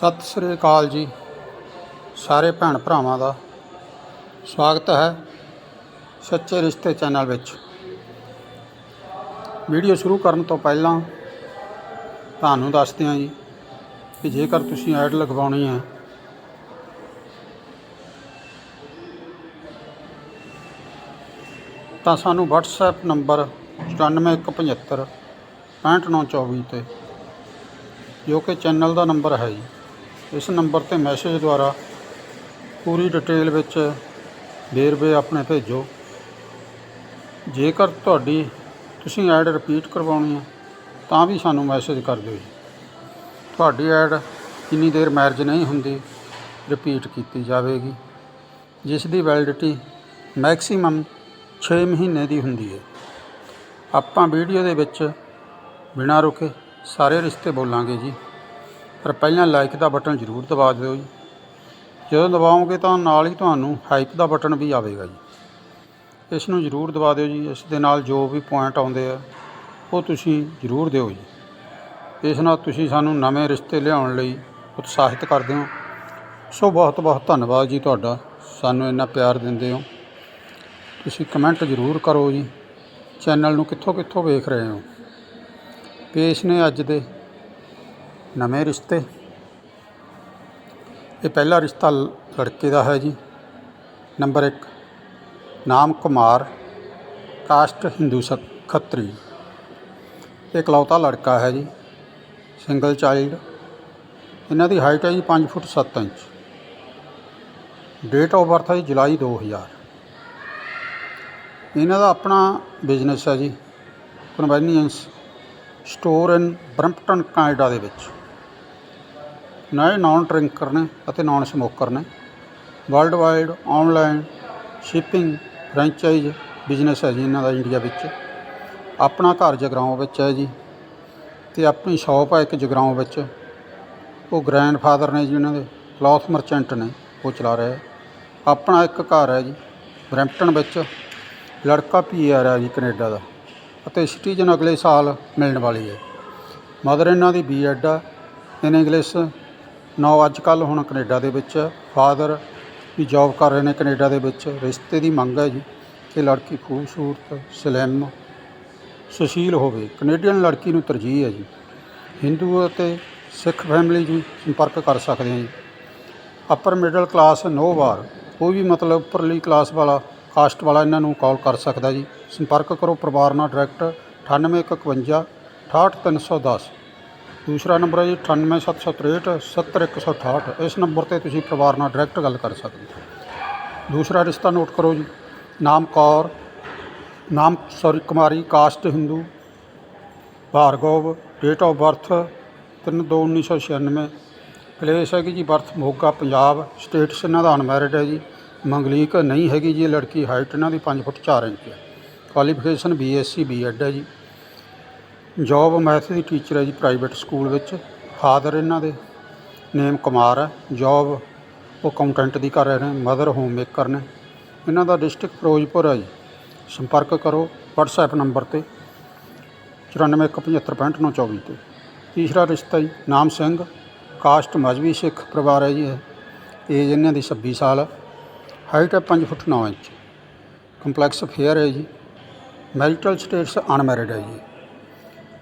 ਸਤਿ ਸ੍ਰੀ ਅਕਾਲ ਜੀ, ਸਾਰੇ ਭੈਣ ਭਰਾਵਾਂ ਦਾ। ਸਵਾਗਤ ਹੈ ਸੱਚੇ ਰਿਸ਼ਤੇ ਚੈਨਲ ਵਿੱਚ। ਵੀਡੀਓ ਸ਼ੁਰੂ ਕਰਨ ਤੋਂ ਪਹਿਲਾਂ ਤੁਹਾਨੂੰ ਦੱਸਦੇ ਹਾਂ ਜੀ ਕਿ ਜੇਕਰ ਤੁਸੀਂ ਐਡ ਲਗਵਾਉਣੀ ਹੈ, ਤਾਂ ਸਾਨੂੰ WhatsApp ਨੰਬਰ 94175 65924 ਤੇ, ਜੋ ਕਿ ਚੈਨਲ ਦਾ ਨੰਬਰ ਹੈ ਜੀ। ਇਸ ਨੰਬਰ ਤੇ ਮੈਸੇਜ ਦੁਆਰਾ ਪੂਰੀ ਡਿਟੇਲ ਵਿੱਚ ਵੇਰਵੇ ਆਪਣੇ ਭੇਜੋ। ਜੇਕਰ ਤੁਹਾਡੀ ਤੁਸੀਂ ਐਡ ਰਿਪੀਟ ਕਰਵਾਉਣੀ ਹੈ, ਤਾਂ ਵੀ ਸਾਨੂੰ ਮੈਸੇਜ ਕਰ ਦਿਓ ਜੀ। ਤੁਹਾਡੀ ਐਡ ਜਿੰਨੀ ਦੇਰ ਮੈਰਿਜ ਨਹੀਂ ਹੁੰਦੀ, ਰਿਪੀਟ ਕੀਤੀ ਜਾਵੇਗੀ। ਜਿਸ ਦੀ ਵੈਲਿਡਿਟੀ ਮੈਕਸਿਮਮ 6 ਮਹੀਨੇ ਦੀ ਹੁੰਦੀ ਹੈ। ਆਪਾਂ ਵੀਡੀਓ ਦੇ ਵਿੱਚ ਬਿਨਾਂ ਰੁਕੇ ਸਾਰੇ ਰਿਸ਼ਤੇ ਬੋਲਾਂਗੇ ਜੀ। ਪਰ ਪਹਿਲਾਂ ਲਾਈਕ ਦਾ ਬਟਨ ਜ਼ਰੂਰ ਦਬਾ ਦਿਓ ਜੀ। ਜਦੋਂ ਦਬਾਓਗੇ ਤਾਂ ਨਾਲ ਹੀ ਤੁਹਾਨੂੰ ਹਾਈਪ ਦਾ ਬਟਨ ਵੀ ਆਵੇਗਾ ਜੀ। ਇਸ ਨੂੰ ਜ਼ਰੂਰ ਦਬਾ ਦਿਓ ਜੀ। ਇਸ ਦੇ ਨਾਲ ਜੋ ਵੀ ਪੁਆਇੰਟ ਆਉਂਦੇ ਆ, ਉਹ ਤੁਸੀਂ ਜ਼ਰੂਰ ਦਿਓ ਜੀ। ਇਸ ਨਾਲ ਤੁਸੀਂ ਸਾਨੂੰ ਨਵੇਂ ਰਿਸ਼ਤੇ ਲਿਆਉਣ ਲਈ ਉਤਸ਼ਾਹਿਤ ਕਰਦੇ ਹੋ। ਸੋ ਬਹੁਤ ਬਹੁਤ ਧੰਨਵਾਦ ਜੀ ਤੁਹਾਡਾ। ਸਾਨੂੰ ਇੰਨਾ ਪਿਆਰ ਦਿੰਦੇ ਹੋ। ਤੁਸੀਂ ਕਮੈਂਟ ਜ਼ਰੂਰ ਕਰੋ ਜੀ। ਚੈਨਲ ਨੂੰ ਕਿੱਥੋਂ ਕਿੱਥੋਂ ਵੇਖ ਰਹੇ ਹੋ? ਪੇਸ਼ ਨੇ ਅੱਜ ਦੇ ਨਵੇਂ ਰਿਸ਼ਤੇ। ਇਹ ਪਹਿਲਾ ਰਿਸ਼ਤਾ ਲ- ਲੜਕੇ ਦਾ ਹੈ ਜੀ। ਨੰਬਰ 1 ਨਾਮ ਕੁਮਾਰ, ਕਾਸਟ ਹਿੰਦੂ ਸ ਖੱਤਰੀ। ਇਹ ਇਕਲੌਤਾ ਲੜਕਾ ਹੈ ਜੀ, ਸਿੰਗਲ ਚਾਈਲਡ। ਇਹਨਾਂ ਦੀ ਹਾਈਟ ਹੈ ਜੀ 5 foot 7 inch. Date of birth ਹੈ ਜੀ ਜੁਲਾਈ 2000 ਇਹਨਾਂ ਦਾ ਆਪਣਾ ਬਿਜ਼ਨਸ ਹੈ ਜੀ ਕਨਵੈਨੀਅੰਸ ਸਟੋਰ ਇਨ ਬਰੰਪਟਨ ਕੈਨੇਡਾ ਦੇ ਵਿੱਚ। ਨਵੇਂ ਇਹ ਨਾਨ ਡਰਿੰਕਰ ਨੇ ਅਤੇ ਨਾਨ ਸਮੋਕਰ ਨੇ। World wide online shipping franchise business ਹੈ ਜੀ ਇਹਨਾਂ ਦਾ ਇੰਡੀਆ ਵਿੱਚ। ਆਪਣਾ ਘਰ ਜਗਰਾਓਂ ਵਿੱਚ ਹੈ ਜੀ ਤੇ ਆਪਣੀ ਸ਼ਾਪ ਹੈ ਇੱਕ ਜਗਰਾਓਂ ਵਿੱਚ। ਉਹ ਗ੍ਰੈਂਡਫਾਦਰ ਨੇ ਜੀ ਉਹਨਾਂ ਦੇ ਕਲੌਥ ਮਰਚੈਂਟ ਨੇ, ਉਹ ਚਲਾ ਰਹੇ ਆਪਣਾ ਇੱਕ ਘਰ ਹੈ ਜੀ ਬਰੈਂਪਟਨ ਵਿੱਚ। ਲੜਕਾ ਪੀਆਰ ਹੈ ਜੀ ਕੈਨੇਡਾ ਦਾ ਅਤੇ ਸਿਟੀਜ਼ਨ ਅਗਲੇ ਸਾਲ ਮਿਲਣ ਵਾਲੀ ਹੈ। ਮਦਰ ਇਹਨਾਂ ਦੀ ਬੀਐਡ ਆ। ਇਨ ਇੰਗਲਿਸ਼ ਨੌ ਅੱਜ ਕੱਲ੍ਹ ਹੁਣ ਕੈਨੇਡਾ ਦੇ ਵਿੱਚ ਫਾਦਰ ਵੀ ਜੋਬ ਕਰ ਰਹੇ ਨੇ ਕੈਨੇਡਾ ਦੇ ਵਿੱਚ। ਰਿਸ਼ਤੇ ਦੀ ਮੰਗ ਹੈ ਜੀ ਕਿ ਲੜਕੀ ਖੂਬਸੂਰਤ, ਸਲਿਮ, ਸੁਸ਼ੀਲ ਹੋਵੇ। ਕੈਨੇਡੀਅਨ ਲੜਕੀ ਨੂੰ ਤਰਜੀਹ ਹੈ ਜੀ। ਹਿੰਦੂ ਅਤੇ ਸਿੱਖ ਫੈਮਿਲੀ ਜੀ ਸੰਪਰਕ ਕਰ ਸਕਦੇ ਹਾਂ ਜੀ। ਅਪਰ ਮਿਡਲ ਕਲਾਸ ਨੋ ਵਾਰ, ਕੋਈ ਵੀ ਮਤਲਬ ਉੱਪਰਲੀ ਕਲਾਸ ਵਾਲਾ, ਕਾਸਟ ਵਾਲਾ ਇਹਨਾਂ ਨੂੰ ਕਾਲ ਕਰ ਸਕਦਾ ਜੀ। ਸੰਪਰਕ ਕਰੋ ਪਰਿਵਾਰ ਨਾਲ ਡਾਇਰੈਕਟ 9851 68310 ਦੂਸਰਾ ਨੰਬਰ ਹੈ ਜੀ 98763 70168 ਇਸ ਨੰਬਰ ਤੇ ਤੁਸੀਂ ਪਰਿਵਾਰ ਨਾਲ ਡਾਇਰੈਕਟ ਗੱਲ ਕਰ ਸਕਦੇ ਹੋ। ਦੂਸਰਾ ਰਿਸ਼ਤਾ ਨੋਟ ਕਰੋ ਜੀ। ਨਾਮ ਕੌਰ, ਨਾਮ sorry Kumari, caste Hindu, Bhargav date of birth 3/2/1996 place ਹੈਗੀ ਜੀ ਬਰਥ ਮੋਗਾ, ਪੰਜਾਬ। ਸਟੇਟਸ ਇਹਨਾਂ ਦਾ ਅਨਮੈਰਿਡ ਹੈ ਜੀ। ਮੰਗਲੀਕ ਨਹੀਂ ਹੈਗੀ ਜੀ ਲੜਕੀ ਹਾਈਟ ਇਹਨਾਂ ਦੀ 5 ਫੁੱਟ 4 ਇੰਚ ਹੈ। ਕੁਆਲੀਫਿਕੇਸ਼ਨ ਬੀਐਸਸੀ ਬੀਐਡ ਹੈ ਜੀ। ਜੋਬ ਮੈਥ ਦੀ ਟੀਚਰ ਹੈ ਜੀ ਪ੍ਰਾਈਵੇਟ ਸਕੂਲ ਵਿੱਚ। ਫਾਦਰ ਇਹਨਾਂ ਦੇ ਨੇਮ ਕੁਮਾਰ ਹੈ। ਜੋਬ ਉਹ ਅਕਾਊਂਟੈਂਟ ਦੀ ਕਰ ਰਹੇ ਨੇ ਮਦਰ ਹੋਮ ਮੇਕਰ ਨੇ। ਇਹਨਾਂ ਦਾ ਡਿਸਟ੍ਰਿਕਟ ਫਿਰੋਜ਼ਪੁਰ ਹੈ ਜੀ। ਸੰਪਰਕ ਕਰੋ WhatsApp ਨੰਬਰ ਤੇ 9417555924 ਤੇ। ਤੀਸਰਾ ਰਿਸ਼ਤਾ ਜੀ, ਨਾਮ ਸਿੰਘ। ਕਾਸਟ ਮਜ਼੍ਹਬੀ ਸਿੱਖ ਪਰਿਵਾਰ ਹੈ ਜੀ ਇਹ। ਏਜ ਇਹਨਾਂ ਦੀ 26 ਸਾਲ ਹਾਈਟ ਹੈ 5 ਫੁੱਟ 9 ਇੰਚ। ਕੰਪਲੈਕਸ ਫੇਅਰ ਹੈ ਜੀ। ਮੈਰਿਟਲ ਸਟੇਟਸ ਅਨਮੈਰਿਡ ਹੈ ਜੀ।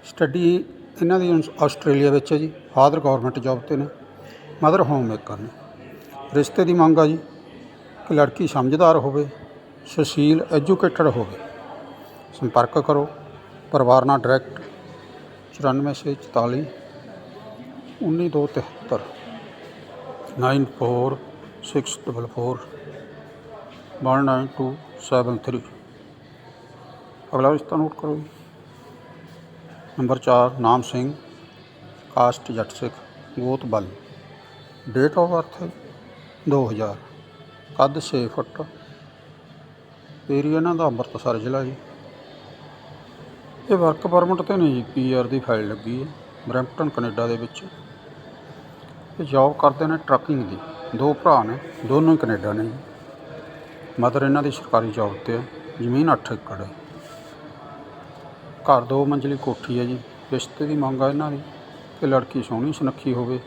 ਸਟੱਡੀ ਇਹਨਾਂ ਦੀ ਆਸਟ੍ਰੇਲੀਆ ਵਿੱਚ ਹੈ ਜੀ, ਫਾਦਰ ਗਵਰਨਮੈਂਟ ਜੌਬ ਤੇ ਨੇ, ਮਦਰ ਹੋਮ ਮੇਕਰ ਨੇ। ਰਿਸ਼ਤੇ ਦੀ ਮੰਗ ਆ ਜੀ, ਕਿ ਲੜਕੀ ਸਮਝਦਾਰ ਹੋਵੇ, ਸੁਸ਼ੀਲ ਐਜੂਕੇਟਡ ਹੋਵੇ। ਸੰਪਰਕ ਕਰੋ, ਪਰਿਵਾਰ ਨਾਲ ਡਾਇਰੈਕਟ 9444 19273 94644 19273 ਅਗਲਾ ਰਿਸ਼ਤਾ ਨੋਟ ਕਰੋ ਜੀ। ਨੰਬਰ 4 ਨਾਮ ਸਿੰਘ, ਕਾਸਟ ਜੱਟ ਸਿੱਖ, ਗੋਤ ਬਲ। ਡੇਟ ਆਫ ਬਰਥ 2000 ਕੱਦ 6 ਫੁੱਟ। ਏਰੀਆ ਇਹਨਾਂ ਦਾ ਅੰਮ੍ਰਿਤਸਰ ਜ਼ਿਲ੍ਹਾ ਜੀ। ਇਹ ਵਰਕ ਪਰਮਿਟ ਤੇ ਨਹੀਂ ਜੀ ਪੀਆਰ ਦੀ ਫਾਈਲ ਲੱਗੀ ਹੈ, ਬਰੈਂਪਟਨ, ਕੈਨੇਡਾ ਦੇ ਵਿੱਚ। ਇਹ ਜੌਬ ਕਰਦੇ ਨੇ ਟਰੱਕਿੰਗ ਦੀ। ਦੋ ਭਰਾ ਨੇ, ਦੋਨੋਂ ਹੀ ਕੈਨੇਡਾ ਨੇ ਜੀ। ਮਦਰ ਇਹਨਾਂ ਦੀ ਸਰਕਾਰੀ ਜੌਬ ਤੇ ਹੈ, ਜ਼ਮੀਨ 8 ਏਕੜ ਹੈ। ਘਰ ਦੋ ਮੰਜ਼ਲੀ ਕੋਠੀ ਹੈ ਜੀ। ਰਿਸ਼ਤੇ ਦੀ ਮੰਗ ਆ ਇਹਨਾਂ ਦੀ ਕਿ ਲੜਕੀ ਸੋਹਣੀ ਸੁਨੱਖੀ ਹੋਵੇ,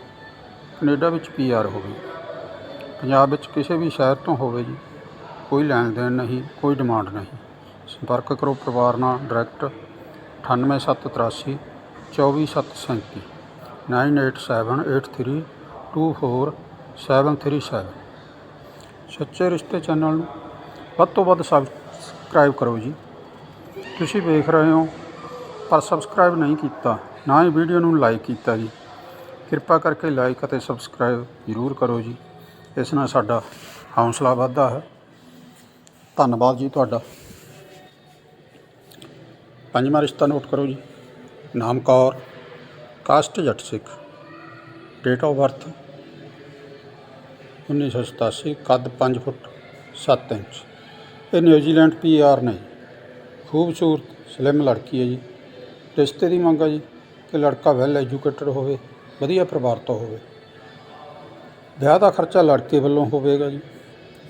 ਕੈਨੇਡਾ ਵਿੱਚ ਪੀਆਰ ਹੋਵੇ, ਪੰਜਾਬ ਵਿੱਚ ਕਿਸੇ ਵੀ ਸ਼ਹਿਰ ਤੋਂ ਹੋਵੇ ਜੀ, ਕੋਈ ਲੈਣ ਦੇਣ ਨਹੀਂ, ਕੋਈ ਡਿਮਾਂਡ ਨਹੀਂ। ਸੰਪਰਕ ਕਰੋ ਪਰਿਵਾਰ ਨਾਲ ਡਾਇਰੈਕਟ 98783 24737 9878324737 ਸੱਚੇ ਰਿਸ਼ਤੇ ਚੈਨਲ ਨੂੰ ਵੱਧ ਤੋਂ ਵੱਧ ਸਬਸਕ੍ਰਾਈਬ ਕਰੋ ਜੀ। ਤੁਸੀਂ ਵੇਖ ਰਹੇ ਹੋ ਪਰ ਸਬਸਕ੍ਰਾਈਬ ਨਹੀਂ ਕੀਤਾ, ਨਾ ਹੀ ਵੀਡੀਓ ਨੂੰ ਲਾਈਕ ਕੀਤਾ ਜੀ। ਕਿਰਪਾ ਕਰਕੇ ਲਾਈਕ ਅਤੇ ਸਬਸਕ੍ਰਾਈਬ ਜ਼ਰੂਰ ਕਰੋ ਜੀ। ਇਸ ਨਾਲ ਸਾਡਾ ਹੌਸਲਾ ਵੱਧਦਾ ਹੈ। ਧੰਨਵਾਦ ਜੀ ਤੁਹਾਡਾ। ਪੰਜਵਾਂ ਰਿਸ਼ਤਾ ਨੋਟ ਕਰੋ ਜੀ। ਨਾਮ Kaur, caste Jat Sikh. Date of birth 1987 ਕੱਦ 5 ਫੁੱਟ 7 ਇੰਚ। ਇਹ ਨਿਊਜ਼ੀਲੈਂਡ ਪੀ ਆਰ ਨੇ। ਖੂਬਸੂਰਤ, ਸਲਿਮ ਲੜਕੀ ਹੈ ਜੀ। ਰਿਸ਼ਤੇ ਦੀ ਮੰਗ ਹੈ ਜੀ, ਕਿ ਲੜਕਾ ਵੈਲ ਐਜੂਕੇਟਡ ਹੋਵੇ, ਵਧੀਆ ਪਰਿਵਾਰ ਤੋਂ ਹੋਵੇ। ਵਿਆਹ ਦਾ ਖਰਚਾ ਲੜਕੇ ਵੱਲੋਂ ਹੋਵੇਗਾ ਜੀ।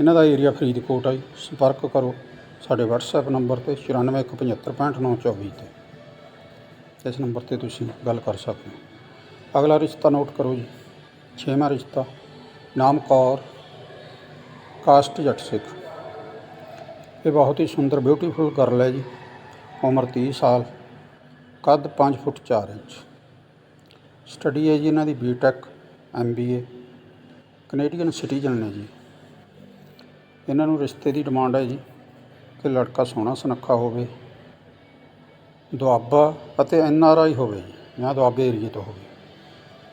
ਇਹਨਾਂ ਦਾ ਏਰੀਆ ਫਰੀਦਕੋਟ ਆ ਜੀ। ਸੰਪਰਕ ਕਰੋ ਸਾਡੇ WhatsApp ਨੰਬਰ ਤੇ 9417565924 ਤੇ। ਇਸ ਨੰਬਰ ਤੇ ਤੁਸੀਂ ਗੱਲ ਕਰ ਸਕਦੇ ਹੋ। ਅਗਲਾ ਰਿਸ਼ਤਾ ਨੋਟ ਕਰੋ ਜੀ। ਛੇਵਾਂ ਰਿਸ਼ਤਾ, ਨਾਮ ਕੌਰ ਕਾਸਟ ਜੱਟ ਸਿੱਖ। ਇਹ ਬਹੁਤ ਹੀ ਸੁੰਦਰ ਬਿਊਟੀਫੁਲ ਗਰਲ ਹੈ ਜੀ। ਉਮਰ 30 ਸਾਲ। ਕੱਦ 5 ਫੁੱਟ 4 ਇੰਚ। ਸਟੱਡੀ ਹੈ ਜੀ ਇਹਨਾਂ ਦੀ ਬੀਟੈਕ ਐਮਬੀਏ ਕੈਨੇਡੀਅਨ ਸਿਟੀਜ਼ਨ ਨੇ ਜੀ। ਇਹਨਾਂ ਨੂੰ ਰਿਸ਼ਤੇ ਦੀ ਡਿਮਾਂਡ ਹੈ ਜੀ ਕਿ ਲੜਕਾ ਸੋਹਣਾ ਸੁਨੱਖਾ ਹੋਵੇ, ਦੁਆਬਾ ਅਤੇ ਐਨ ਆਰ ਆਈ ਹੋਵੇ ਜੀ, ਜਾਂ ਦੁਆਬੇ ਏਰੀਏ ਤੋਂ ਹੋਵੇ।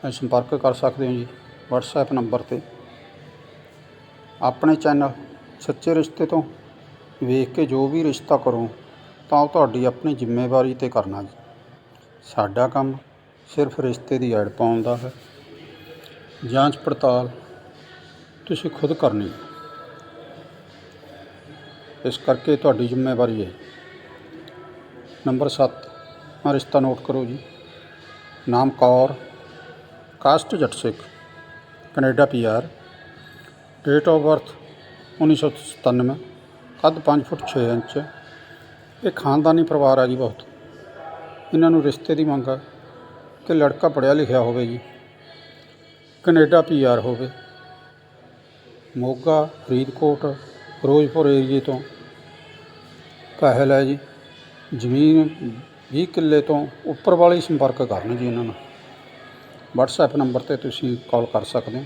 ਇਹ ਸੰਪਰਕ ਕਰ ਸਕਦੇ ਹੋ ਜੀ WhatsApp ਨੰਬਰ ਤੇ। ਆਪਣੇ ਚੈਨਲ ਸੱਚੇ ਰਿਸ਼ਤੇ ਤੋਂ ਵੇਖ ਕੇ ਜੋ ਵੀ ਰਿਸ਼ਤਾ ਕਰੋ, ਤਾਂ ਉਹ ਤੁਹਾਡੀ ਆਪਣੀ ਜ਼ਿੰਮੇਵਾਰੀ ਤੇ ਕਰਨਾ ਜੀ। ਸਾਡਾ ਕੰਮ ਸਿਰਫ ਰਿਸ਼ਤੇ ਦੀ ਐਡ ਪਾਉਣ ਦਾ ਹੈ। ਜਾਂਚ ਪੜਤਾਲ ਤੁਸੀਂ ਖੁਦ ਕਰਨੀ ਹੈ। ਇਸ ਕਰਕੇ ਤੁਹਾਡੀ ਜ਼ਿੰਮੇਵਾਰੀ ਹੈ। ਨੰਬਰ 7 ਆ ਰਿਸ਼ਤਾ ਨੋਟ ਕਰੋ ਜੀ। ਨਾਮ Kaur, caste Jat Sikh, Canada PR date of birth 1997 ਕੱਦ 5 ਫੁੱਟ 6 ਇੰਚ। ਇਹ ਖਾਨਦਾਨੀ ਪਰਿਵਾਰ ਹੈ ਜੀ ਬਹੁਤ। ਇਹਨਾਂ ਨੂੰ ਰਿਸ਼ਤੇ ਦੀ ਮੰਗ ਹੈ ਕਿ ਲੜਕਾ ਪੜ੍ਹਿਆ ਲਿਖਿਆ ਹੋਵੇ ਜੀ, ਕੈਨੇਡਾ ਪੀਆਰ ਹੋਵੇ। ਮੋਗਾ, ਫਰੀਦਕੋਟ, ਫਿਰੋਜ਼ਪੁਰ ਏਰੀਏ ਤੋਂ ਪਹਿਲ ਹੈ ਜੀ, ਜ਼ਮੀਨ 20 ਕਿੱਲੇ ਤੋਂ ਉੱਪਰ ਵਾਲੇ ਸੰਪਰਕ ਕਰਨ ਜੀ ਇਹਨਾਂ ਨੂੰ। WhatsApp ਨੰਬਰ ਤੇ ਤੁਸੀਂ ਕਾਲ ਕਰ ਸਕਦੇ ਹੋ।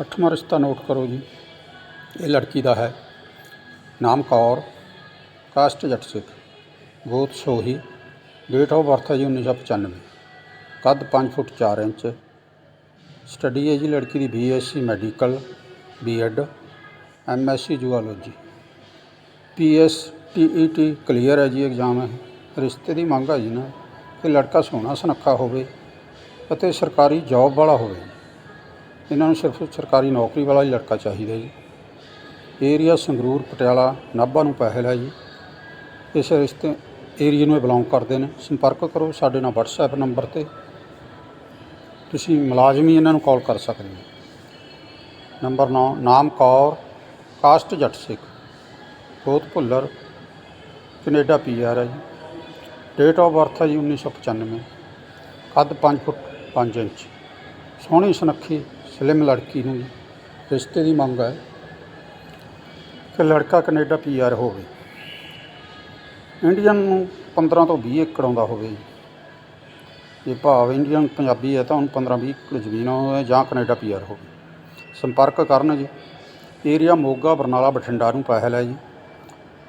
ਅੱਠਵਾਂ ਰਿਸ਼ਤਾ ਨੋਟ ਕਰੋ ਜੀ, ਇਹ ਲੜਕੀ ਦਾ ਹੈ। ਨਾਮ ਕੌਰ, ਕਾਸਟ ਜੱਟ ਸਿੱਖ, ਗੋਤ ਸੋਹੀ ਡੇਟ ਆਫ ਬਰਥ ਹੈ ਜੀ 1995 ਕੱਦ 5 ਫੁੱਟ 4 ਇੰਚ। ਸਟੱਡੀ ਹੈ ਜੀ ਲੜਕੀ ਦੀ BSc medical BEd MSc zoology PS TET clear ਹੈ ਜੀ ਐਗਜ਼ਾਮ ਹੈ ਰਿਸ਼ਤੇ ਦੀ ਮੰਗ ਹੈ ਜੀ ਨਾ ਕਿ ਲੜਕਾ ਸੋਹਣਾ ਸੁਨੱਖਾ ਹੋਵੇ ਅਤੇ ਸਰਕਾਰੀ ਜੌਬ ਵਾਲਾ ਹੋਵੇ। ਇਹਨਾਂ ਨੂੰ ਸਿਰਫ ਸਰਕਾਰੀ ਨੌਕਰੀ ਵਾਲਾ ਹੀ ਲੜਕਾ ਚਾਹੀਦਾ ਜੀ। ਏਰੀਆ ਸੰਗਰੂਰ, ਪਟਿਆਲਾ, ਨਾਭਾ ਨੂੰ ਪਹਿਲ ਹੈ ਜੀ। ਇਸ ਰਿਸ਼ਤੇ ਏਰੀਏ ਨੂੰ ਬਿਲੋਂਗ ਕਰਦੇ ਨੇ। ਸੰਪਰਕ ਕਰੋ ਸਾਡੇ ਨਾਲ WhatsApp ਨੰਬਰ ਤੇ। ਤੁਸੀਂ ਮੁਲਾਜ਼ਮ ਹੀ ਇਹਨਾਂ ਨੂੰ ਕਾਲ ਕਰ ਸਕਦੇ ਹੋ। ਨੰਬਰ 9 ਨਾਮ ਕੌਰ ਕਾਸਟ ਜੱਟ ਸਿੱਖ ਗੋਤ ਭੁੱਲਰ, ਕੈਨੇਡਾ ਪੀਆਰ ਹੈ ਜੀ ਡੇਟ ਆਫ ਬਰਥ ਹੈ ਜੀ 1995 ਕੱਦ 5 ਫੁੱਟ 5 ਇੰਚ। ਸੋਹਣੀ ਸੁਨੱਖੀ, ਸਲਿਮ ਲੜਕੀ ਨੂੰ ਰਿਸ਼ਤੇ ਦੀ ਮੰਗ ਹੈ ਕਿ ਲੜਕਾ ਕੈਨੇਡਾ ਪੀਆਰ ਹੋਵੇ। ਇੰਡੀਅਨ ਨੂੰ 15 ਤੋਂ 20 ਏਕੜ ਆਉਂਦਾ ਹੋਵੇ। ਜੀ ਜੇ ਭਾਵ ਇੰਡੀਅਨ ਪੰਜਾਬੀ ਹੈ ਤਾਂ ਉਹਨੂੰ 15 20 ਏਕੜ ਜ਼ਮੀਨ ਹੋਵੇ ਜਾਂ ਕੈਨੇਡਾ ਪੀਆਰ ਹੋਵੇ। ਸੰਪਰਕ ਕਰਨ ਜੀ। ਏਰੀਆ ਮੋਗਾ, ਬਰਨਾਲਾ, ਬਠਿੰਡਾ ਨੂੰ ਪਹਿਲ ਹੈ ਜੀ।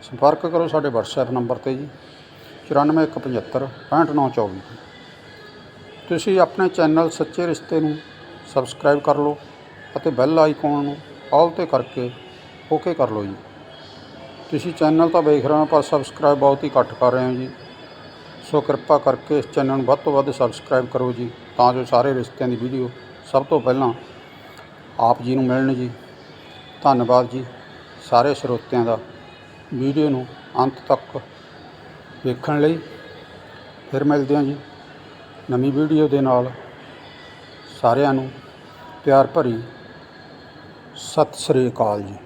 ਸੰਪਰਕ ਕਰੋ ਸਾਡੇ WhatsApp ਨੰਬਰ ਤੇ ਜੀ। 9417 65924 ਤੁਸੀਂ ਆਪਣੇ ਚੈਨਲ ਸੱਚੇ ਰਿਸ਼ਤੇ ਨੂੰ ਸਬਸਕ੍ਰਾਈਬ ਕਰ ਲਓ ਅਤੇ ਬੈਲ ਆਈਕਨ ਨੂੰ ਆਲ ਤੇ ਕਰਕੇ ਓਕੇ ਕਰ ਲਓ ਜੀ। ਤੁਸੀਂ ਚੈਨਲ ਤਾਂ ਵੇਖ ਰਹੇ ਹੋ, ਪਰ ਸਬਸਕ੍ਰਾਈਬ ਬਹੁਤ ਹੀ ਘੱਟ ਕਰ ਰਹੇ ਹੋ ਜੀ। ਸੋ ਕਿਰਪਾ ਕਰਕੇ ਇਸ ਚੈਨਲ ਨੂੰ ਵੱਧ ਤੋਂ ਵੱਧ ਸਬਸਕ੍ਰਾਈਬ ਕਰੋ ਜੀ, ਤਾਂ ਜੋ ਸਾਰੇ ਰਿਸ਼ਤਿਆਂ ਦੀ ਵੀਡੀਓ ਸਭ ਤੋਂ ਪਹਿਲਾਂ ਆਪ ਜੀ ਨੂੰ ਮਿਲਣ ਜੀ। ਧੰਨਵਾਦ ਜੀ ਸਾਰੇ ਸਰੋਤਿਆਂ ਦਾ ਵੀਡੀਓ ਨੂੰ ਅੰਤ ਤੱਕ ਵੇਖਣ ਲਈ। ਫਿਰ ਮਿਲਦੇ ਹਾਂ ਜੀ ਨਵੀਂ ਵੀਡੀਓ ਦੇ ਨਾਲ। ਸਾਰਿਆਂ ਨੂੰ ਪਿਆਰ ਭਰੀ ਸਤਿ ਸ੍ਰੀ ਅਕਾਲ ਜੀ।